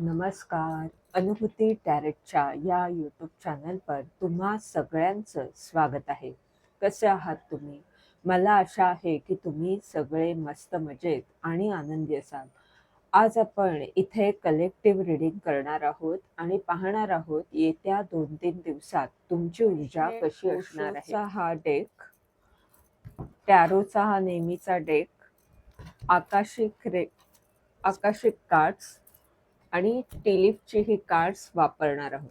नमस्कार. अनुभूती टॅरेटच्या या यूट्यूब चॅनलवर तुम्हा सगळ्यांचं स्वागत आहे. कसे आहात तुम्ही? मला आशा आहे की तुम्ही सगळे मस्त मजेत आणि आनंदी असाल. आज आपण इथे कलेक्टिव्ह रिडिंग करणार आहोत आणि पाहणार आहोत येत्या दोन तीन दिवसात तुमची ऊर्जा कशी असणार आहे? हा डेक टॅरोचा हा नेहमीचा डेक आकाशिक रे आकाशिक कार्ड्स आणि टिलिपची ही कार्ड्स वापरणार आहोत.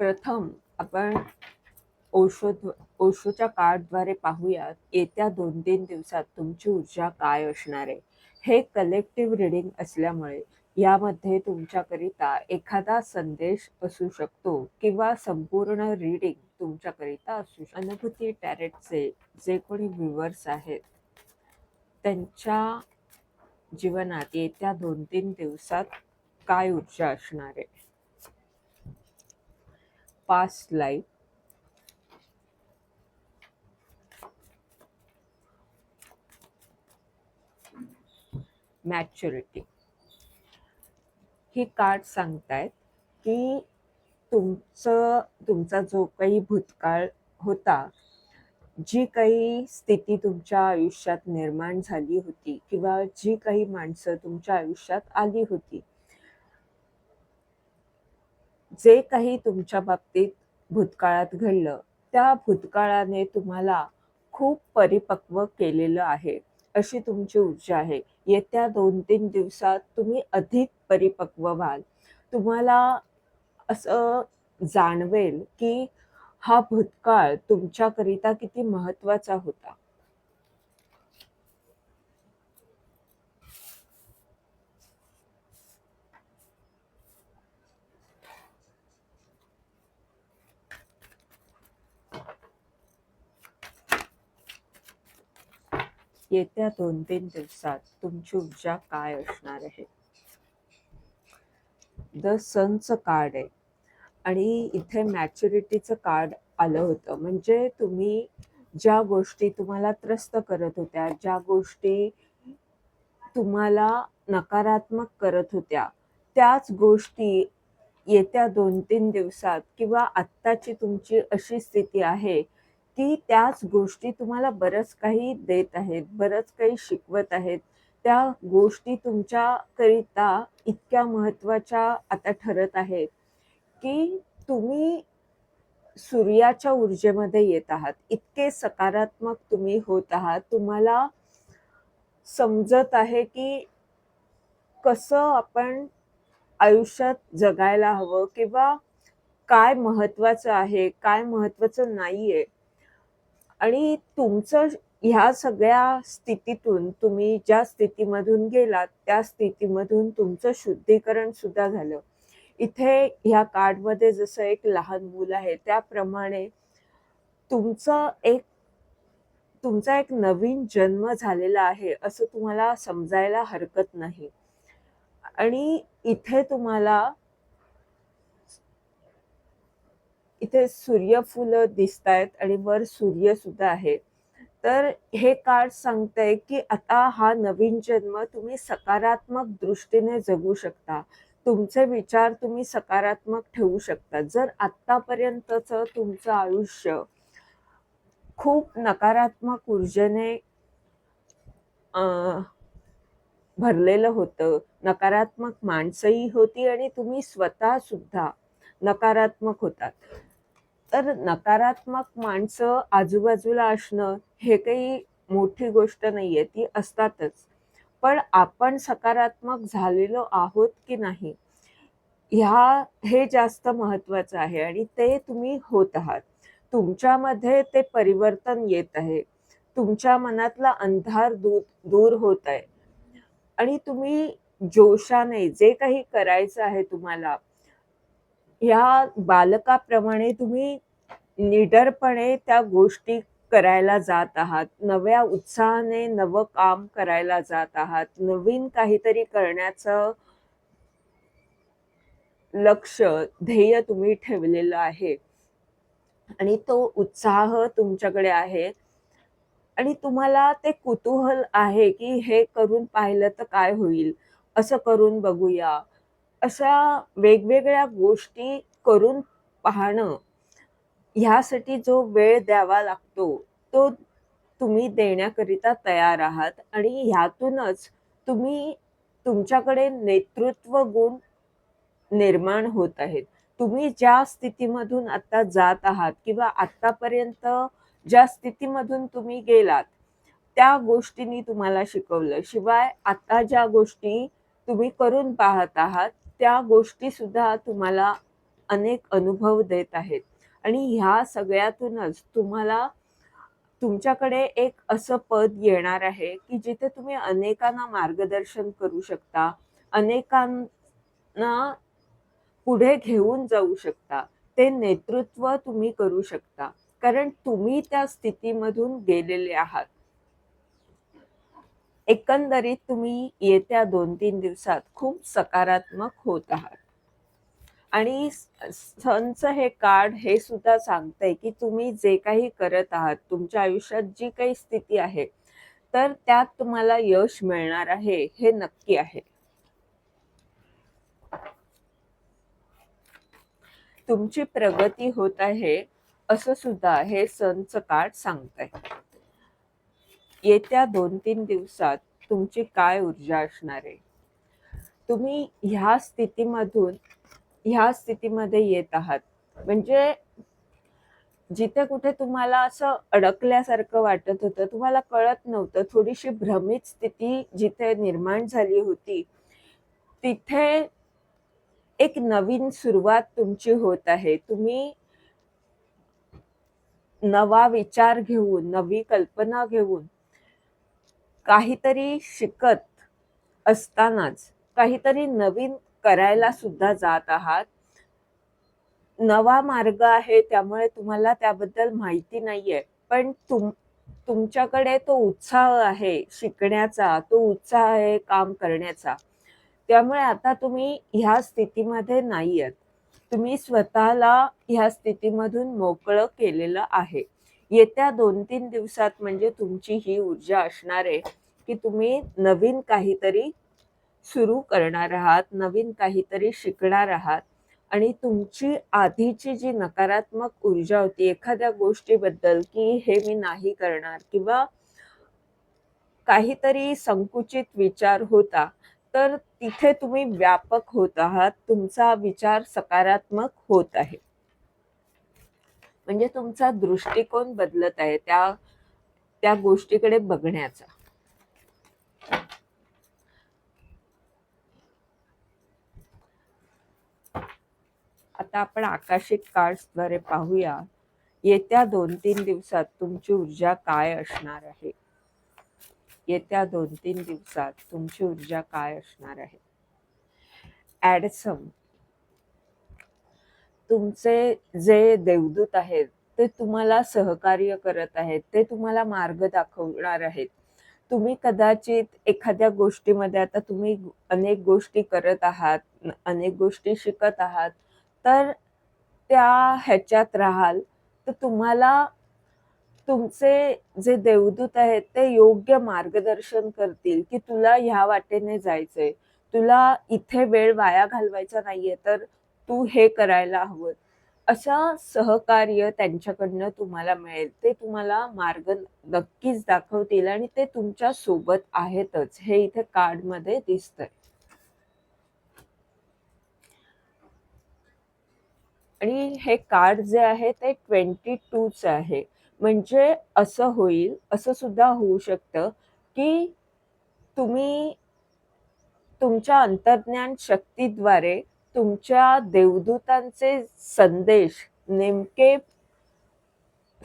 प्रथम आपण ओशो ओशोच्या कार्डद्वारे पाहूयात येत्या दोन तीन दिवसात तुमची ऊर्जा काय असणार आहे? हे कलेक्टिव्ह रिडिंग असल्यामुळे यामध्ये तुमच्याकरिता एखादा संदेश असू शकतो किंवा संपूर्ण रीडिंग तुमच्याकरिता असू शकतो. अनुभूती टॅरेटचे जे कोणी व्ह्युअर्स आहेत त्यांच्या जीवनात येत्या दोन तीन दिवसात काय ऊर्जा असणार आहे? पास्ट लाईफ मॅच्युरिटी ही कार्ड सांगतायत की तुमचं तुमचा जो काही भूतकाळ होता जी काही स्थिती तुमच्या आयुष्यात निर्माण झाली होती किंवा जी काही माणसं तुमच्या आयुष्यात आली होती जे काही तुमच्या बाबतीत भूतकाळात घडलं त्या भूतकाळाने तुम्हाला खूप परिपक्व केलेलं आहे अशी तुमची ऊर्जा आहे. येत्या दोन तीन दिवसात तुम्ही अधिक परिपक्व व्हाल. तुम्हाला असं जाणवेल की हा भूतकाळ तुमच्याकरिता किती महत्त्वाचा होता? येत्या दोन तीन दिवसात तुमची ऊर्जा काय असणार आहे? द सनचं कार्ड आहे. आणि इथे मॅच्युरिटीचं कार्ड आलं होतं. म्हणजे तुम्ही ज्या गोष्टी तुम्हाला त्रस्त करत होत्या ज्या गोष्टी तुम्हाला नकारात्मक करत होत्या त्याच गोष्टी येत्या दोन तीन दिवसात किंवा आत्ताची तुमची अशी स्थिती आहे की त्याच गोष्टी तुम्हाला बरंच काही देत आहेत बरंच काही शिकवत आहेत. त्या गोष्टी तुमच्याकरिता इतक्या महत्त्वाच्या आता ठरत आहेत. की तुम्ही सूर्याच्या ऊर्जेमध्ये येत आहात. इतके सकारात्मक तुम्ही होत आहात. तुम्हाला समजत आहे की कसं आपण आयुष्यात जगायला हवं किंवा काय महत्वाचं आहे काय महत्वाचं नाहीये. आणि तुमचं ह्या सगळ्या स्थितीतून तुम्ही ज्या स्थितीमधून गेलात त्या स्थितीमधून तुमचं शुद्धीकरण सुद्धा झालं. इथे ह्या कार्डमध्ये जसं एक लहान मूल आहे त्याप्रमाणे तुमचं एक तुमचा एक नवीन जन्म झालेला आहे असं तुम्हाला समजायला हरकत नाही. आणि इथे तुम्हाला इथे सूर्यफुलं दिसत आहेत आणि वर सूर्य सुद्धा आहे. तर हे कार्ड सांगतंय की आता हा नवीन जन्म तुम्ही सकारात्मक दृष्टीने जगू शकता. तुमचे विचार तुम्ही सकारात्मक ठेवू शकता. जर आत्तापर्यंतचं तुमचं आयुष्य खूप नकारात्मक ऊर्जेने भरलेलं होतं नकारात्मक माणसंही होती आणि तुम्ही स्वतः सुद्धा नकारात्मक होतात. तर नकारात्मक माणसं आजूबाजूला असणं हे काही मोठी गोष्ट नाहीये ती असतातच. पण आपण सकारात्मक झालेलो आहोत की नाही? ह्या हे जास्त महत्वाचं आहे आणि ते तुम्ही होत आहात. तुमच्यामध्ये ते परिवर्तन येत आहे. तुमच्या मनातला अंधार दूर दूर होत आहे. आणि तुम्ही जोशाने जे काही करायचं आहे तुम्हाला ह्या बालकाप्रमाणे तुम्ही निडरपणे त्या गोष्टी करायला जात आहात नव्या उत्साहाने नवं काम करायला जात आहात नवीन काहीतरी करण्याचं लक्ष ध्येय तुम्ही ठेवलेलं आहे. आणि तो उत्साह तुमच्याकडे आहे. आणि तुम्हाला ते कुतूहल आहे की हे करून पाहिलं तर काय होईल? असं करून बघूया. अशा वेगवेगळ्या गोष्टी करून पाहणं ह्यासाठी जो वेळ द्यावा लागतो तो तुम्ही देण्याकरिता तयार आहात आणि ह्यातूनच तुम्ही तुमच्याकडे नेतृत्व गुण निर्माण होत आहेत. तुम्ही ज्या स्थितीमधून आता जात आहात किंवा आत्तापर्यंत ज्या स्थितीमधून तुम्ही गेलात त्या गोष्टींनी तुम्हाला शिकवलं. शिवाय आता ज्या गोष्टी तुम्ही करून पाहत आहात त्या गोष्टी सुद्धा तुम्हाला अनेक अनुभव देत आहेत. आणि ह्या सगळ्यातूनच तुम्हाला तुमच्याकडे एक असं पद येणार आहे की जिथे तुम्ही अनेकांना मार्गदर्शन करू शकता अनेकांना पुढे घेऊन जाऊ शकता ते नेतृत्व तुम्ही करू शकता कारण तुम्ही त्या स्थितीमधून गेलेले आहात. एकंदरीत तुम्ही येत्या दोन तीन दिवसात खूप सकारात्मक होत आहात. आणि सनचं हे कार्ड हे सुद्धा सांगतंय की तुम्ही जे काही करत आहात तुमच्या आयुष्यात जी काही स्थिती आहे तर त्यात तुम्हाला यश मिळणार आहे हे नक्की आहे. तुमची प्रगती होत आहे असं सुद्धा हे सनचं कार्ड सांगतंय. येत्या दोन तीन दिवसात तुमची काय ऊर्जा असणार आहे? तुम्ही ह्या स्थितीमधून ह्या स्थितीमध्ये येत आहात. म्हणजे जिथे कुठे तुम्हाला असं अडकल्यासारखं वाटत होतं तुम्हाला कळत नव्हतं थोडीशी भ्रमित स्थिती जिथे निर्माण झाली होती तिथे एक नवीन सुरुवात तुमची होत आहे. तुम्ही नवा विचार घेऊन नवी कल्पना घेऊन काहीतरी शिकत असतानाच काहीतरी नवीन करायला सुद्धा जात आहात. नवा मार्ग आहे त्यामुळे तुम्हाला त्याबद्दल माहिती नाहीये. पण तुम तुमच्याकडे तो उत्साह आहे शिकण्याचा तो उत्साह आहे काम करण्याचा. त्यामुळे आता तुम्ही ह्या स्थितीमध्ये नाही आहेत तुम्ही स्वतःला ह्या स्थितीमधून मोकळं केलेलं आहे. येत्या दोन तीन दिवसात म्हणजे तुमची ही ऊर्जा असणार आहे की तुम्ही नवीन काहीतरी सुरू करणार आहात नवीन काहीतरी शिकणार आहात आणि तुमची आधीची जी नकारात्मक ऊर्जा होती एखाद्या गोष्टीबद्दल की हे मी नाही करणार किंवा काहीतरी संकुचित विचार होता तर तिथे तुम्ही व्यापक होत आहात तुमचा विचार सकारात्मक होत आहे. म्हणजे तुमचा दृष्टिकोन बदलत आहे त्या त्या गोष्टीकडे बघण्याचा. आता आपण आकाशिक कार्ड्सद्वारे पाहूया. येत्या दोन तीन दिवसात तुमची ऊर्जा काय असणार आहे? येत्या दोन तीन दिवसात तुमची ऊर्जा काय असणार आहे? ॲडसम तुमचे जे देवदूत आहेत ते तुम्हाला सहकार्य करत आहेत ते तुम्हाला मार्ग दाखवणार आहेत. तुम्ही कदाचित एखाद्या गोष्टीमध्ये आता तुम्ही अनेक गोष्टी करत आहात अनेक गोष्टी शिकत आहात तर त्या ह्याच्यात राहाल. तर तुम्हाला तुमचे जे देवदूत आहेत ते योग्य मार्गदर्शन करतील की तुला ह्या वाटेने जायचंय. तुला इथे वेळ वाया घालवायचा नाहीये तर तू हे करायला हवं. असं सहकार्य त्यांच्याकडनं तुम्हाला मिळेल. ते तुम्हाला मार्ग नक्कीच दाखवतील आणि ते तुमच्यासोबत आहेतच. हे इथे कार्डमध्ये दिसतंय. आणि हे कार्ड जे आहे ते ट्वेंटी टूचं आहे. म्हणजे असं होईल असं सुद्धा होऊ शकतं की तुम्ही तुमच्या अंतर्ज्ञान शक्तीद्वारे तुमच्या देवदूतांचे संदेश नेमके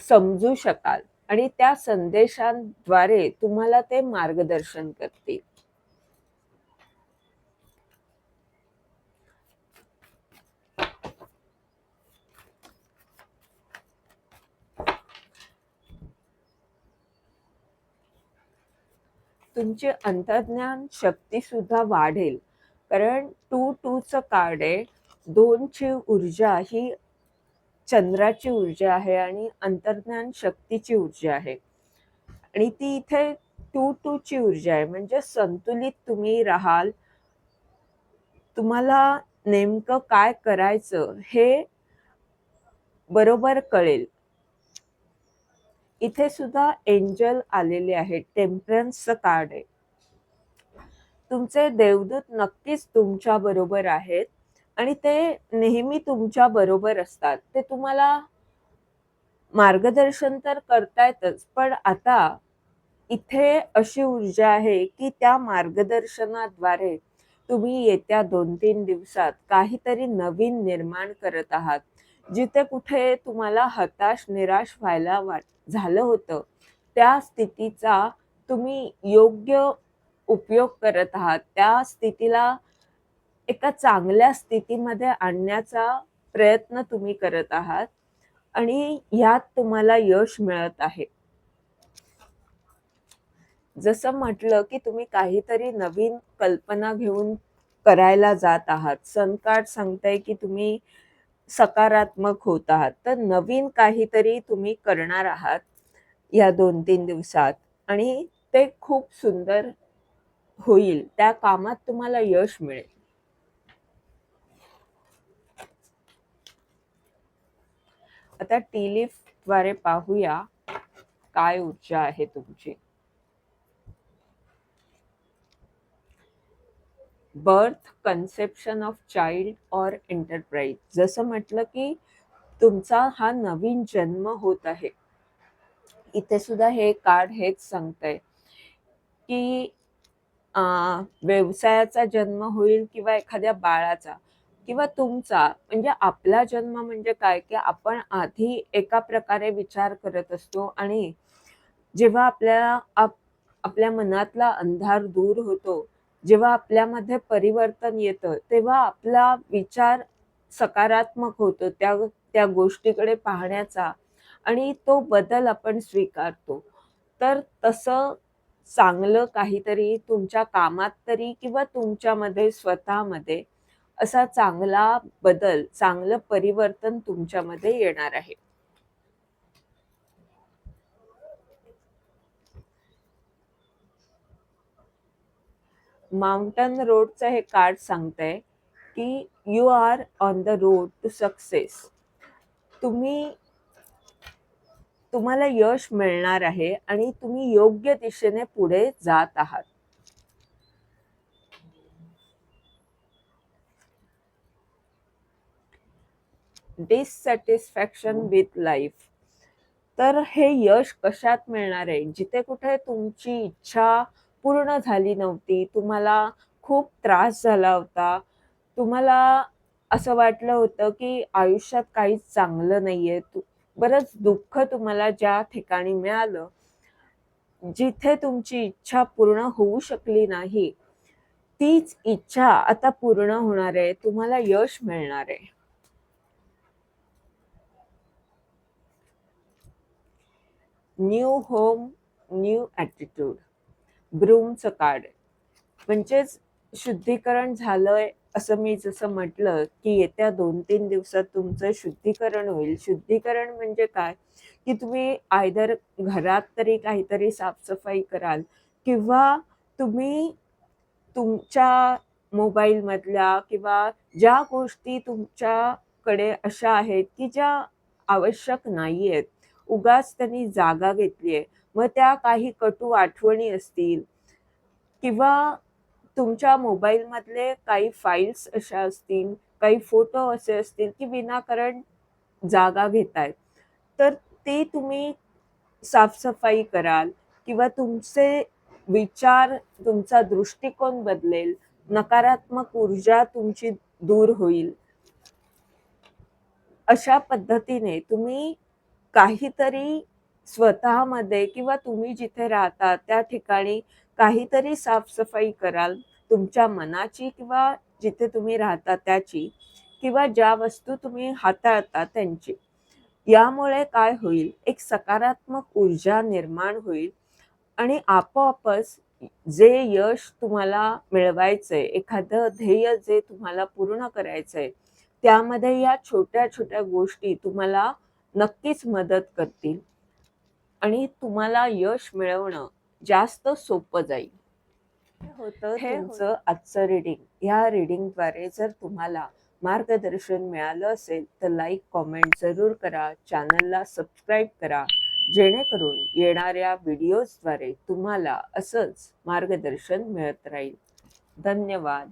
समजू शकाल आणि त्या संदेशांद्वारे तुम्हाला ते मार्गदर्शन करतील. तुमची अंतर्ज्ञान शक्ती सुद्धा वाढेल. कारण टू टूचं कार्ड आहे. दोनची ऊर्जा ही चंद्राची ऊर्जा आहे आणि अंतर्ज्ञान शक्तीची ऊर्जा आहे. आणि ती इथे टू टू ची ऊर्जा आहे. म्हणजे संतुलित तुम्ही राहाल. तुम्हाला नेमकं काय करायचं हे बरोबर कळेल. इथे सुद्धा एंजल आलेले आहेत टेम्परन्सचं कार्ड आहे. तुमचे देवदूत नक्कीच तुमच्या बरोबर आहेत आणि ते नेहमी तुमच्या बरोबर असतात. ते तुम्हाला मार्गदर्शन तर करतायतच पण आता इथे अशी ऊर्जा आहे की त्या मार्गदर्शनाद्वारे तुम्ही येत्या दोन तीन दिवसात काहीतरी नवीन निर्माण करत आहात. जिथे कुठे तुम्हाला हताश निराश व्हायला वाट झालं होतं त्या स्थितीचा तुम्ही योग्य उपयोग करत आहात. त्या स्थितीला एका चांगल्या स्थितीमध्ये आणण्याचा प्रयत्न तुम्ही करत आहात आणि यात तुम्हाला यश मिळत आहे. जसं म्हटलं की तुम्ही काहीतरी नवीन कल्पना घेऊन करायला जात आहात. सनकार्ड सांगताय की तुम्ही सकारात्मक होत आहात. तर नवीन काहीतरी तुम्ही करणार आहात या दोन तीन दिवसात आणि ते खूप सुंदर होईल. त्या कामात तुम्हाला यश मिळेल. आता टीलिफद्वारे पाहूया काय ऊर्जा आहे तुमची. Birth conception of child or enterprise जसं म्हटलं की तुमचा हा नवीन जन्म होत आहे. इथे सुद्धा हे कार्ड हेच सांगतंय की व्यवसायाचा जन्म होईल किंवा एखाद्या बाळाचा किंवा तुमचा म्हणजे आपला जन्म म्हणजे काय? की आपण आधी एका प्रकारे विचार करत असतो आणि जेव्हा आपल्या आप आपल्या मनातला अंधार दूर होतो जेव्हा आपल्यामध्ये परिवर्तन येतं तेव्हा आपला विचार सकारात्मक होतो त्या त्या गोष्टीकडे पाहण्याचा आणि तो बदल आपण स्वीकारतो. तर तसं चांगलं काहीतरी तुमच्या कामात तरी किंवा तुमच्यामध्ये स्वतःमध्ये असा चांगला बदल चांगलं परिवर्तन तुमच्यामध्ये येणार आहे. माउंटन रोडचं हे कार्ड सांगतंय की you are on the road to success तुम्ही तुम्हाला यश मिळणार आहे आणि तुम्ही योग्य दिशेने पुढे जात आहात. डिससॅटिस्फॅक्शन विथ लाईफ तर हे यश कशात मिळणार आहे? जिथे कुठे तुमची इच्छा पूर्ण झाली नव्हती. तुम्हाला खूप त्रास झाला होता. तुम्हाला असं वाटलं होतं की आयुष्यात काहीच चांगलं नाहीये. बरंच दुःख तुम्हाला ज्या ठिकाणी मिळालं जिथे तुमची इच्छा पूर्ण होऊ शकली नाही तीच इच्छा आता पूर्ण होणार आहे. तुम्हाला यश मिळणार आहे. New home new attitude. ब्रूमचं card म्हणजेच शुद्धीकरण झालंय असं मी जसं म्हटलं की येत्या दोन तीन दिवसात तुमचं शुद्धीकरण होईल. शुद्धीकरण म्हणजे काय? की तुम्ही आयदर घरात तरी काहीतरी साफसफाई कराल किंवा तुम्ही तुमच्या मोबाईलमधल्या किंवा ज्या गोष्टी तुमच्याकडे अशा आहेत की ज्या आवश्यक नाही आहेत उगाच त्यांनी जागा घेतली आहे मग त्या काही कटू आठवणी असतील किंवा तुमच्या मोबाईलमधले काही फाईल्स अशा असतील काही फोटो असे असतील की विनाकारण जागा घेतायत. तर ते तुम्ही साफसफाई कराल किंवा तुमचे विचार तुमचा दृष्टिकोन बदलेल नकारात्मक ऊर्जा तुमची दूर होईल. अशा पद्धतीने तुम्ही काहीतरी स्वतःमध्ये किंवा तुम्ही जिथे राहता त्या ठिकाणी काहीतरी साफसफाई कराल तुमच्या मनाची किंवा जिथे तुम्ही राहता त्याची किंवा ज्या वस्तू तुम्ही हाताळता त्यांची. यामुळे काय होईल? एक सकारात्मक ऊर्जा निर्माण होईल आणि आपोआपच जे यश तुम्हाला मिळवायचंय एखादं ध्येय जे तुम्हाला पूर्ण करायचंय त्यामध्ये या छोट्या छोट्या गोष्टी तुम्हाला नक्कीच मदत करतील. आणि तुम्हाला यश मिळवणं जास्त सोपं जाईल. हे होतं हे तुमचं आजचं रिडिंग ह्या रिडिंगद्वारे जर तुम्हाला मार्गदर्शन मिळालं असेल तर लाईक कॉमेंट जरूर करा. चॅनलला सबस्क्राईब करा. जेणेकरून येणाऱ्या व्हिडिओजद्वारे तुम्हाला असंच मार्गदर्शन मिळत राहील. धन्यवाद.